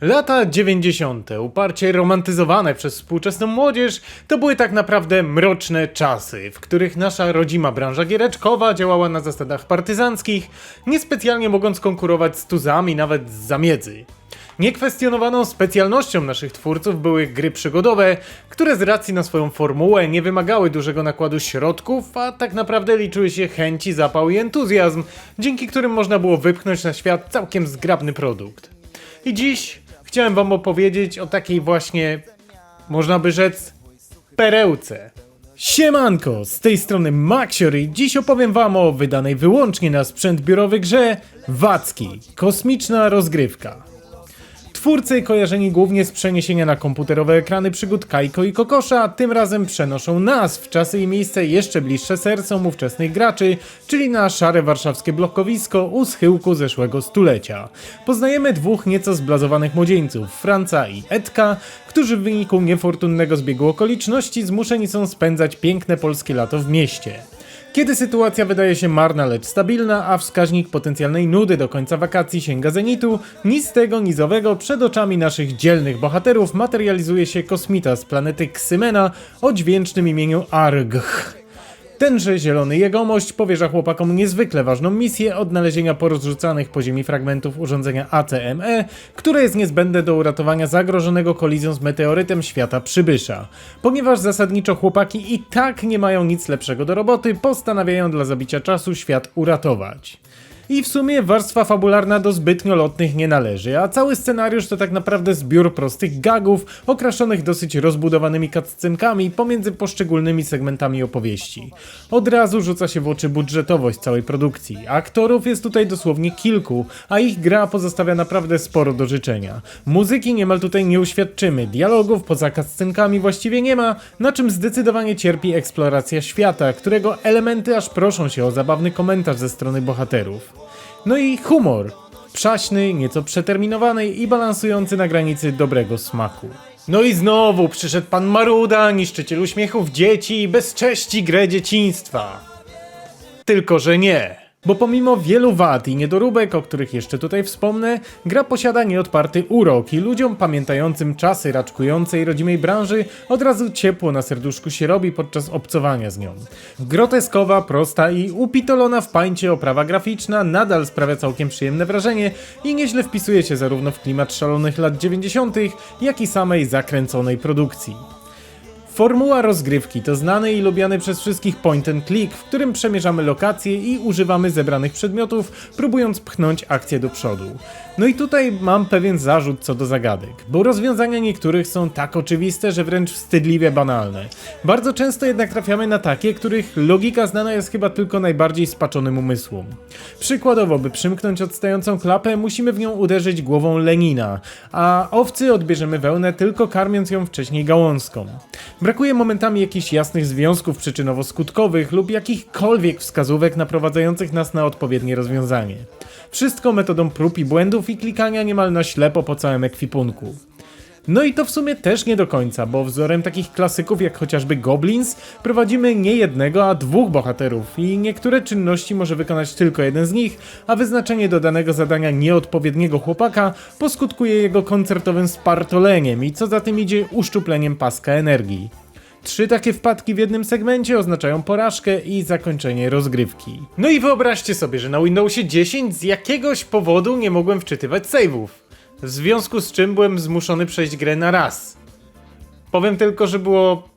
Lata 90., uparcie romantyzowane przez współczesną młodzież, to były tak naprawdę mroczne czasy, w których nasza rodzima branża giereczkowa działała na zasadach partyzanckich, niespecjalnie mogąc konkurować z tuzami nawet z zamiedzy. Niekwestionowaną specjalnością naszych twórców były gry przygodowe, które z racji na swoją formułę nie wymagały dużego nakładu środków, a tak naprawdę liczyły się chęci, zapał i entuzjazm, dzięki którym można było wypchnąć na świat całkiem zgrabny produkt. I dziś chciałem wam opowiedzieć o takiej właśnie, można by rzec, perełce. Siemanko, z tej strony Maxior i dziś opowiem wam o wydanej wyłącznie na sprzęt biurowy grze Wacki, kosmiczna rozgrywka. Twórcy kojarzeni głównie z przeniesienia na komputerowe ekrany przygód Kajko i Kokosza, tym razem przenoszą nas w czasy i miejsce jeszcze bliższe sercom ówczesnych graczy, czyli na szare warszawskie blokowisko u schyłku zeszłego stulecia. Poznajemy dwóch nieco zblazowanych młodzieńców, Franca i Edka, którzy w wyniku niefortunnego zbiegu okoliczności zmuszeni są spędzać piękne polskie lato w mieście. Kiedy sytuacja wydaje się marna, lecz stabilna, a wskaźnik potencjalnej nudy do końca wakacji sięga zenitu, nic tego nizowego przed oczami naszych dzielnych bohaterów materializuje się kosmita z planety Ksymena o dźwięcznym imieniu Argh. Tenże zielony jegomość powierza chłopakom niezwykle ważną misję odnalezienia porozrzucanych po ziemi fragmentów urządzenia ACME, które jest niezbędne do uratowania zagrożonego kolizją z meteorytem świata przybysza. Ponieważ zasadniczo chłopaki i tak nie mają nic lepszego do roboty, postanawiają dla zabicia czasu świat uratować. I w sumie warstwa fabularna do zbytnio lotnych nie należy, a cały scenariusz to tak naprawdę zbiór prostych gagów, okraszonych dosyć rozbudowanymi cutscenkami pomiędzy poszczególnymi segmentami opowieści. Od razu rzuca się w oczy budżetowość całej produkcji. Aktorów jest tutaj dosłownie kilku, a ich gra pozostawia naprawdę sporo do życzenia. Muzyki niemal tutaj nie uświadczymy, dialogów poza cutscenkami właściwie nie ma, na czym zdecydowanie cierpi eksploracja świata, którego elementy aż proszą się o zabawny komentarz ze strony bohaterów. No i humor. Przaśny, nieco przeterminowany i balansujący na granicy dobrego smaku. No i znowu przyszedł pan Maruda, niszczyciel uśmiechów dzieci i bezcześci grę dzieciństwa. Tylko, że nie. Bo pomimo wielu wad i niedoróbek, o których jeszcze tutaj wspomnę, gra posiada nieodparty urok i ludziom pamiętającym czasy raczkującej rodzimej branży od razu ciepło na serduszku się robi podczas obcowania z nią. Groteskowa, prosta i upitolona w pańcie oprawa graficzna nadal sprawia całkiem przyjemne wrażenie i nieźle wpisuje się zarówno w klimat szalonych lat 90., jak i samej zakręconej produkcji. Formuła rozgrywki to znany i lubiany przez wszystkich point and click, w którym przemierzamy lokacje i używamy zebranych przedmiotów, próbując pchnąć akcję do przodu. No i tutaj mam pewien zarzut co do zagadek, bo rozwiązania niektórych są tak oczywiste, że wręcz wstydliwie banalne. Bardzo często jednak trafiamy na takie, których logika znana jest chyba tylko najbardziej spaczonym umysłom. Przykładowo, by przymknąć odstającą klapę, musimy w nią uderzyć głową Lenina, a owcy odbierzemy wełnę tylko karmiąc ją wcześniej gałązką. Brakuje momentami jakichś jasnych związków przyczynowo-skutkowych lub jakichkolwiek wskazówek naprowadzających nas na odpowiednie rozwiązanie. Wszystko metodą prób i błędów i klikania niemal na ślepo po całym ekwipunku. No i to w sumie też nie do końca, bo wzorem takich klasyków jak chociażby Goblins prowadzimy nie jednego, a dwóch bohaterów i niektóre czynności może wykonać tylko jeden z nich, a wyznaczenie do danego zadania nieodpowiedniego chłopaka poskutkuje jego koncertowym spartoleniem i co za tym idzie uszczupleniem paska energii. Trzy takie wpadki w jednym segmencie oznaczają porażkę i zakończenie rozgrywki. No i wyobraźcie sobie, że na Windowsie 10 z jakiegoś powodu nie mogłem wczytywać save'ów. W związku z czym byłem zmuszony przejść grę na raz. Powiem tylko, że było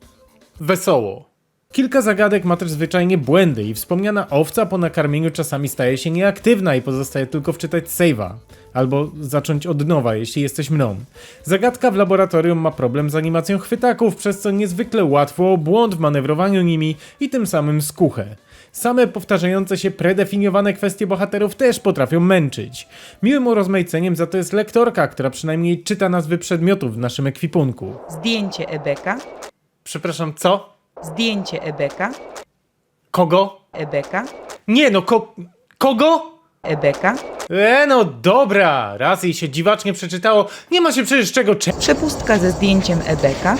wesoło. Kilka zagadek ma też zwyczajnie błędy i wspomniana owca po nakarmieniu czasami staje się nieaktywna i pozostaje tylko wczytać save'a. Albo zacząć od nowa, jeśli jesteś mną. Zagadka w laboratorium ma problem z animacją chwytaków, przez co niezwykle łatwo o błąd w manewrowaniu nimi i tym samym skuchę. Same powtarzające się predefiniowane kwestie bohaterów też potrafią męczyć. Miłym urozmaiceniem za to jest lektorka, która przynajmniej czyta nazwy przedmiotów w naszym ekwipunku. Zdjęcie Ebeka. Przepraszam, co? Zdjęcie Ebeka. Kogo? Ebeka. Nie no, ko... Kogo? Ebeka. E, no dobra, raz jej się dziwacznie przeczytało, nie ma się przecież czego cze... Przepustka ze zdjęciem Ebeka.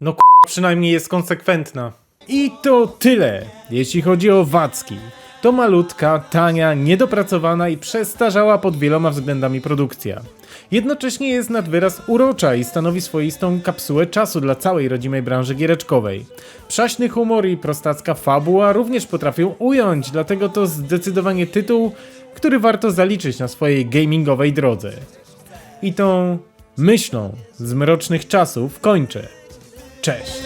No k- przynajmniej jest konsekwentna. I to tyle, jeśli chodzi o Wacki. To malutka, tania, niedopracowana i przestarzała pod wieloma względami produkcja. Jednocześnie jest nad wyraz urocza i stanowi swoistą kapsułę czasu dla całej rodzimej branży giereczkowej. Przaśny humor i prostacka fabuła również potrafią ująć, dlatego to zdecydowanie tytuł, który warto zaliczyć na swojej gamingowej drodze. I tą myślą z mrocznych czasów kończę. Cześć!